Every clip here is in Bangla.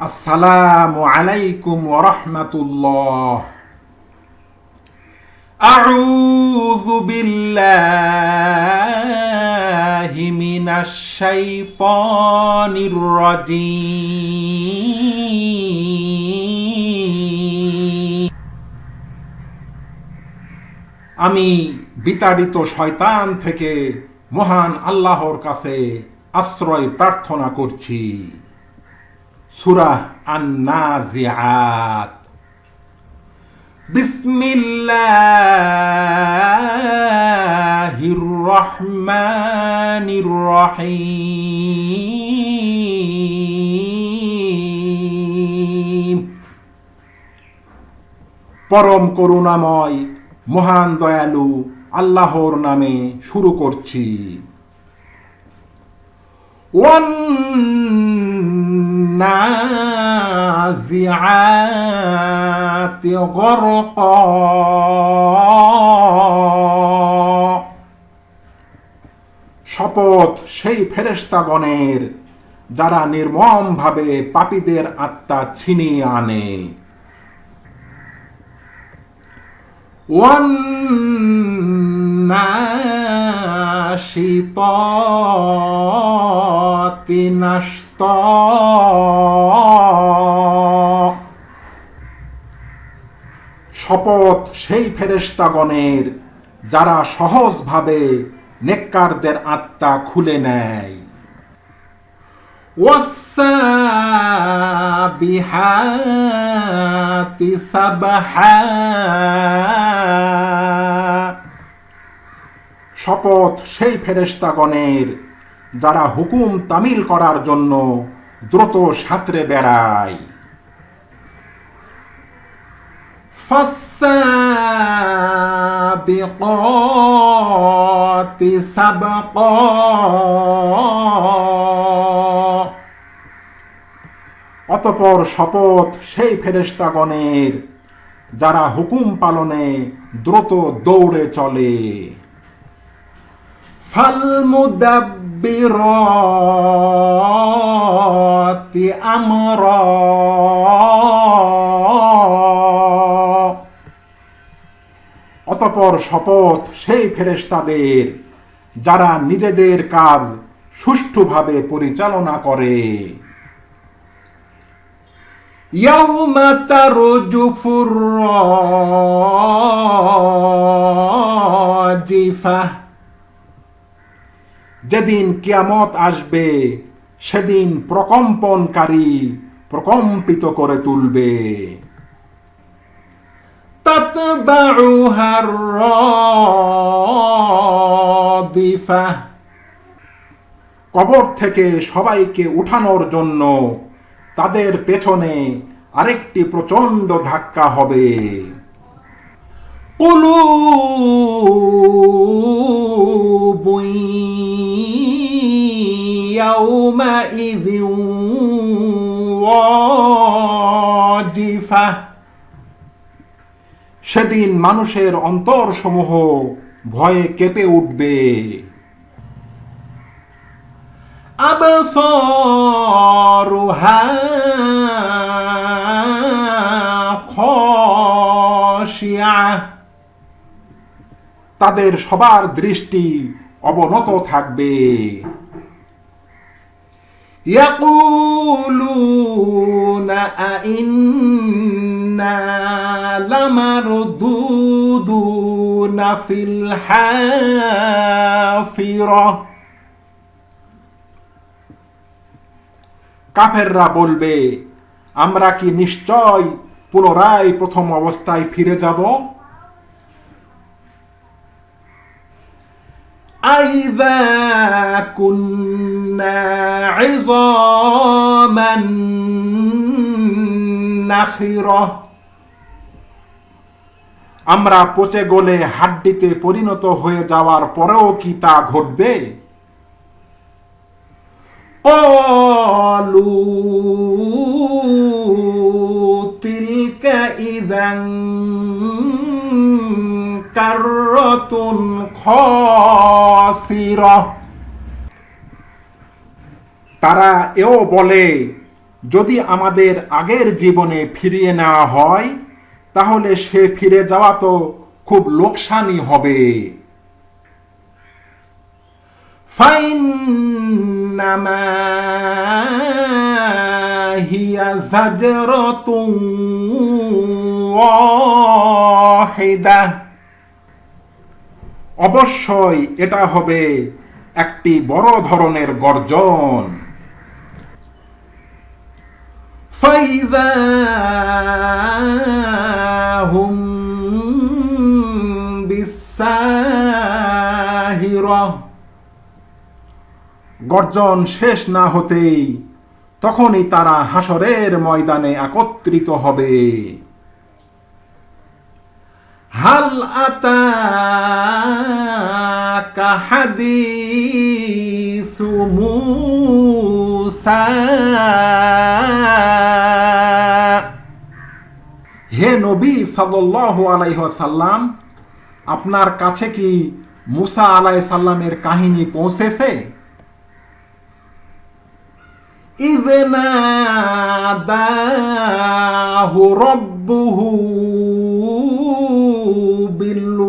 আসসালামু আলাইকুম ওরহমতুল্লাহ أعوذ بالله من الشيطان الرجيم আমি বিতাড়িত শয়তান থেকে মহান আল্লাহর কাছে আশ্রয় প্রার্থনা করছি সুরাহ আন্নাজিআত বিসমিল্লাহির রহমানির রহিম পরম করুণাময় মহান দয়ালু আল্লাহর নামে শুরু করছি। والنازعات غرقا শপথ সেই ফেরেস্তাগণের যারা নির্মমভাবে পাপীদের আত্মা ছিনিয়ে আনে والناشطات نشطا শপথ সেই ফেরেস্তাগণের যারা সহজভাবে নেককারদের আত্মা খুলে নেয় والسابحات سبحا শপথ সেই ফেরেস্তাগণের যারা হুকুম তামিল করার জন্য দ্রুত সাঁতরে বেড়ায় فالسابقات سبقا অতপর শপথ সেই ফেরেস্তাগণের যারা হুকুম পালনে দ্রুত দৌড়ে চলে فالمدبرات أمرا অতপর শপথ সেই ফেরেশতাদের যারা নিজেদের কাজ সুষ্ঠুভাবে পরিচালনা করে يوم ترجف الراجفة যেদিন কিয়ামত আসবে সেদিন প্রকম্পনকারী প্রকম্পিত করে তুলবে تتبعها الرادفة কবর থেকে সবাইকে উঠানোর জন্য তাদের পেছনে আরেকটি প্রচন্ড ধাক্কা হবে قلوب يومئذ واجفة সেদিন মানুষের অন্তরসমূহ ভয়ে কেঁপে উঠবে أبصارها خاشعة তাদের সবার দৃষ্টি অবনত থাকবে يقولون أئنا لمردودون في الحافرة কাফেররা বলবে আমরা কি নিশ্চয় পুনরায় প্রথম অবস্থায় ফিরে যাব أَإِذَا كُنَّا عِظَامًا نَخِرَةً আমরা পচে গলে হাড্ডিতে পরিণত হয়ে যাওয়ার পরেও কি তা ঘটবে قالوا تلك إذا কারতুন খসির। তারা এও বলে, যদি আমাদের আগের জীবনে ফিরিয়ে নেওয়া হয়, তাহলে সে ফিরে যাওয়া তো খুব লোকসানি হবে। হিয়া জাজরতুন অবশ্যই এটা হবে একটি বড় ধরনের গর্জন فإذا هم بالساهرة গর্জন শেষ না হতেই তখনই তারা হাসরের ময়দানে একত্রিত হবে হাল আতাকা হাদিসু মুসা। হে নবী সাল্লাহ আলাই ওয়াসাল্লাম, আপনার কাছে কি মুসা আলাই সাল্লামের কাহিনী পৌঁছেছে? ইজনা দাহু রব্বুহু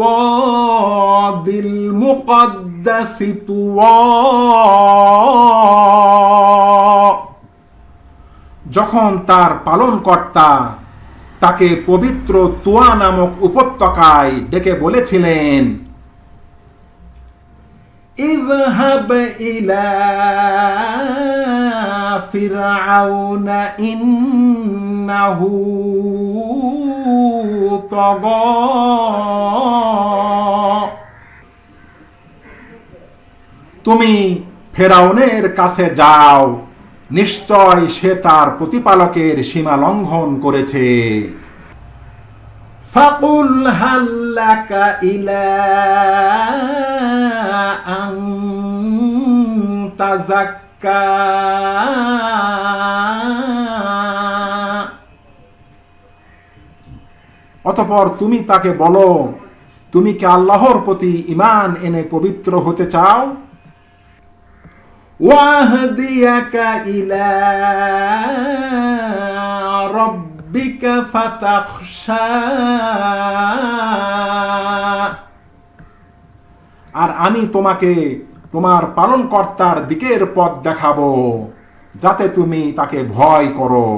بالواد المقدس طوى যখন তার পালনকর্তা তাকে পবিত্র তুয়া নামক উপত্যকায় ডেকে বলেছিলেন اذهب إلى فرعون إنه طغى তুমি ফেরাউনের কাছে যাও। নিশ্চয় সে তার প্রতিপালকের সীমা লঙ্ঘন করেছে। ফাকুল হাল্লাকা ইলা তাজাক্কা অতপর তুমি তাকে বলো তুমি কি আল্লাহর প্রতি ইমান এনে পবিত্র হতে চাও? واهديك إلى ربك فتخشى আর আমি তোমাকে তোমার পালনকর্তার দিকের পথ দেখাবো যাতে তুমি তাকে ভয় করো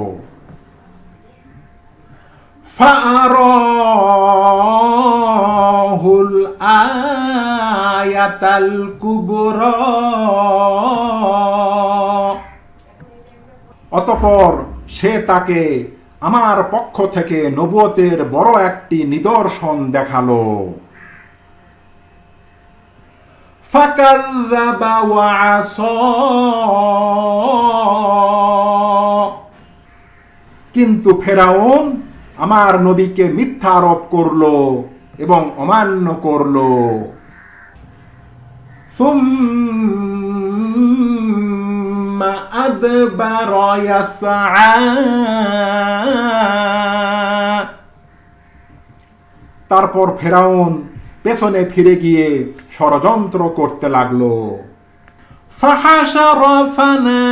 فأراه الآية الكبرى অতপর সে তাকে আমার পক্ষ থেকে নবুয়তের বড় একটি নিদর্শন দেখালো فكذب وعصى কিন্তু ফেরাউন আমার নবীকে মিথ্যা আরোপ করলো এবং অমান্য করলো ثم أدبر يسعى তারপর ফেরাউন পেছনে ফিরে গিয়ে ষড়যন্ত্র করতে লাগলো فحشر فنادى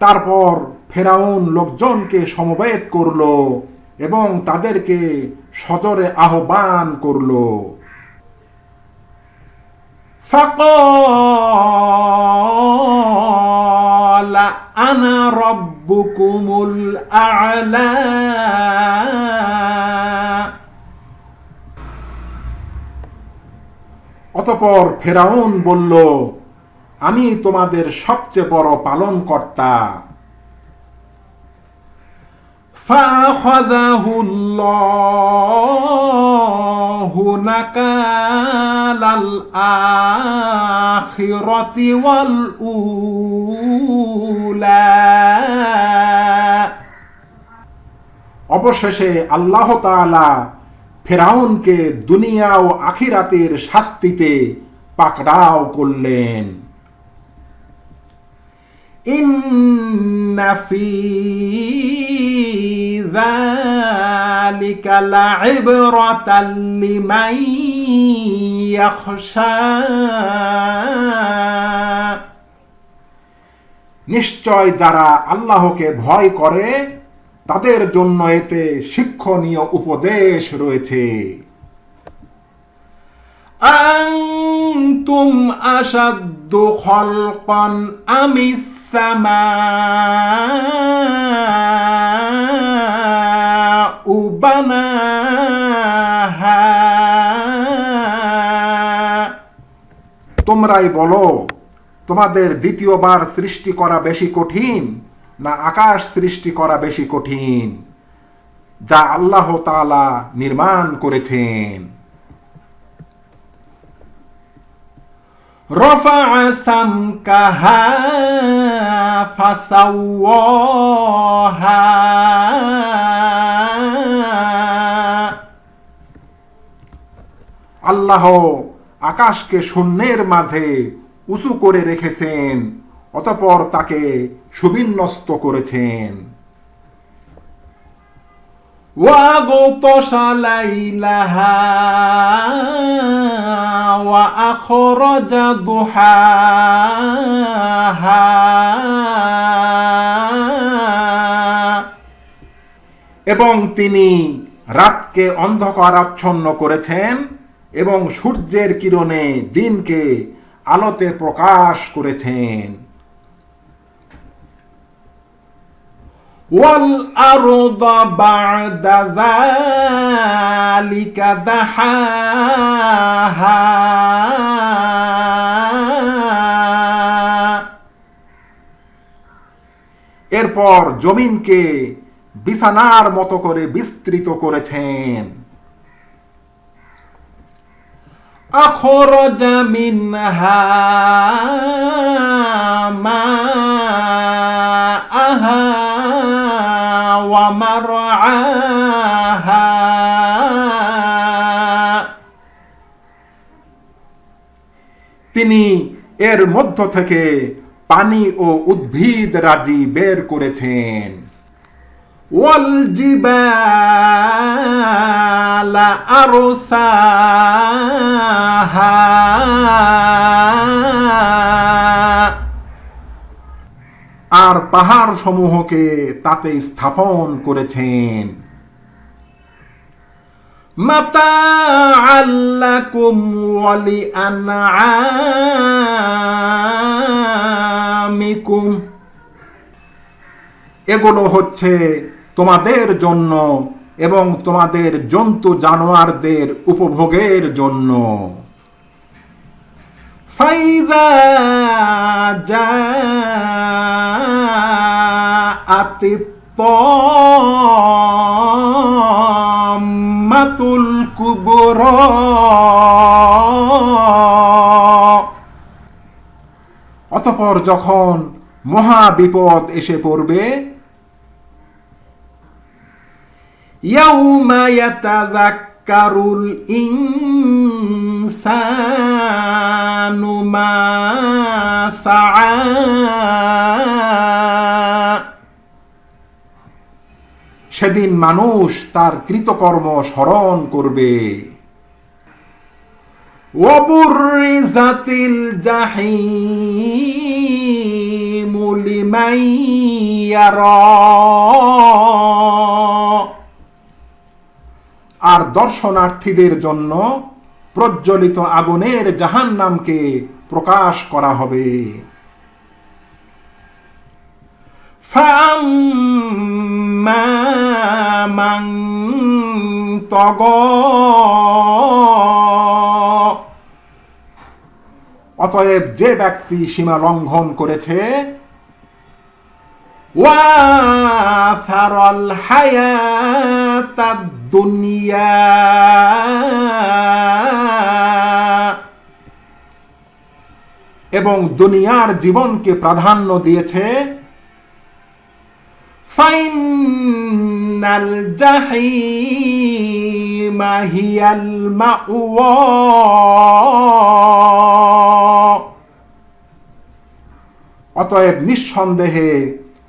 তারপর ফেরাউন লোকজনকে সমবেত করল এবং তাদেরকে সজরে আহ্বান করল فقال أنا ربكم الأعلى অতপর ফেরাউন বলল আমি তোমাদের সবচেয়ে বড় পালন কর্তা فأخذه الله نكال الآخرة والأولى অবশেষে আল্লাহ তাআলা ফেরাউনকে দুনিয়া ও আখিরাতের শাস্তিতে পাকড়াও করলেন إن في ذلك لعبرة لمن يخشى নিশ্চয় যারা আল্লাহকে ভয় করে তাদের জন্য এতে শিক্ষণীয় উপদেশ রয়েছে أنتم أشد خلقا أم السماء بناها তোমরাই বলো তোমাদের দ্বিতীয়বার সৃষ্টি করা বেশি কঠিন না আকাশ সৃষ্টি করা বেশি কঠিন যা আল্লাহ তাআলা নির্মাণ করেছেন رفع سمكها فسواها আল্লাহ আকাশকে শূন্যের মাঝে উঁচু করে রেখেছেন অতপর তাকে সুবিন্যস্ত করেছেন। وأغطش ليلها وأخرج ضحاها এবং তিনি রাতকে অন্ধকারাচ্ছন্ন করেছেন এবং সূর্যের কিরণে দিনকে আলোতে প্রকাশ করেছেন والأرض بعد ذلك دحاها এরপর জমিনকে বিছানার মতো করে বিস্তৃত করেছেন أخرج منها ماءها ومرعاها তিনি এর মধ্য থেকে পানি ও উদ্ভিদ রাজি বের করেছেন والجبال أرساها তার পাহাড় সমূহকে তাতে স্থাপন করেছেন। মাতা এগুলো হচ্ছে তোমাদের জন্য এবং তোমাদের জন্তু জানোয়ারদের উপভোগের জন্য। ফাইদা যা الطامة الكبرى অতপর যখন মহা বিপদ এসে পড়বে يوم يتذكر الإنسان ما سعى সেদিন মানুষ তার কৃতকর্ম স্মরণ করবে। ওবুরিজাতিল জাহিম আর দর্শনার্থীদের জন্য প্রজ্বলিত আগুনের জাহান্নামকে প্রকাশ করা হবে। فأما من طغى অতএব যে ব্যক্তি সীমা লঙ্ঘন করেছে وآثر الحياة الدنيا এবং দুনিয়ার জীবনকে প্রাধান্য দিয়েছে ফাইনাল জাহিমা হিয়াল মাওয়া অতএব নিঃসন্দেহে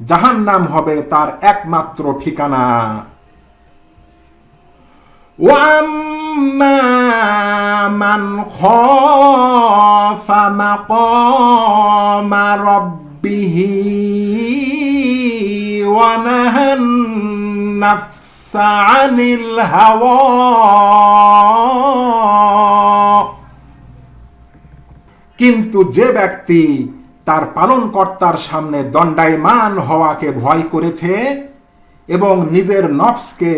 জাহান্নাম হবে তার একমাত্র ঠিকানা وأما من خاف مقام ربه ونهى النفس عن الهوى কিন্তু যে ব্যক্তি তার পালনকর্তার সামনে দণ্ডায়মান হওয়াকে ভয় করেছে এবং নিজের নফসকে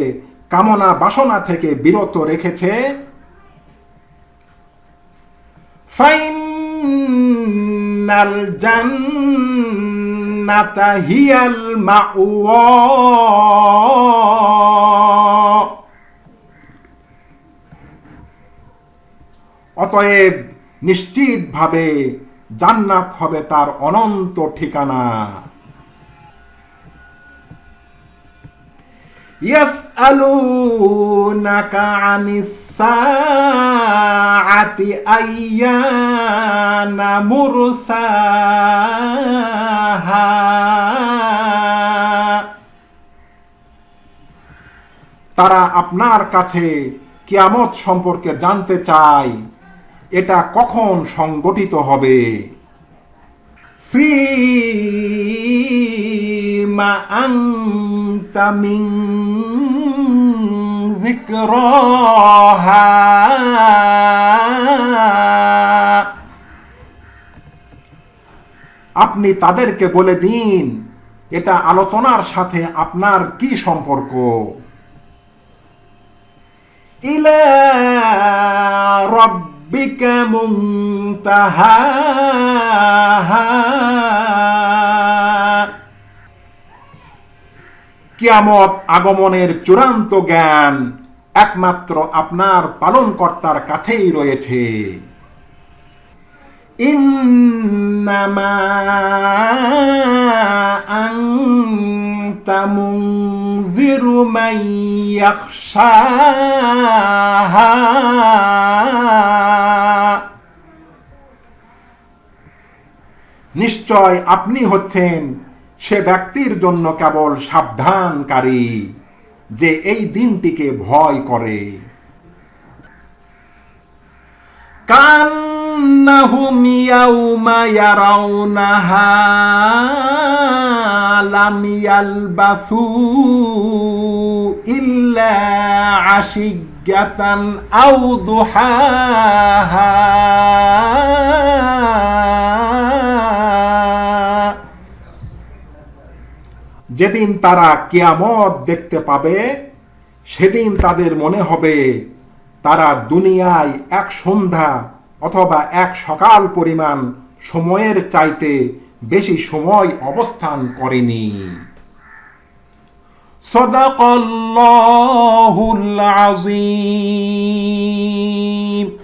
কামনা বাসনা থেকে বিরত রেখেছে ফাইনাল জান্নাতা হিয়াল মাওয়া অতএব নিশ্চিতভাবে জান্নাত হবে তার অনন্ত ঠিকানা يسألونك عن الساعة কানা তারা আপনার কাছে কিয়ামত সম্পর্কে জানতে চায়, এটা কখন সংগঠিত হবে? ফি মা আনতা মিন যিকরাহা। আপনি তাদেরকে বলে দিন, এটা আলোচনার সাথে আপনার কি সম্পর্ক? ইলা কিয়ামত আগমনের চূড়ান্ত জ্ঞান একমাত্র আপনার পালনকর্তার কাছেই রয়েছে। ইন্নামা আনতা মুনযিরু মান ইয়াখশাহা। নিশ্চয় আপনি হচ্ছেন সে ব্যক্তির জন্য কেবল সাবধানকারী যে এই দিনটিকে ভয় করে। কান্নাহুম ইয়াউমা ইয়ারাউনাহা লাম ইয়ালবাসু ইল্লা আশিজ্ঞাতান আও দুহাহা যেদিন তারা কিয়ামত দেখতে পাবে, সেদিন তাদের মনে হবে তারা দুনিয়ায় এক সন্ধ্যা অথবা এক সকাল পরিমাণ সময়ের চাইতে বেশি সময় অবস্থান করেনি। সদাকল্লাহুল আযীম।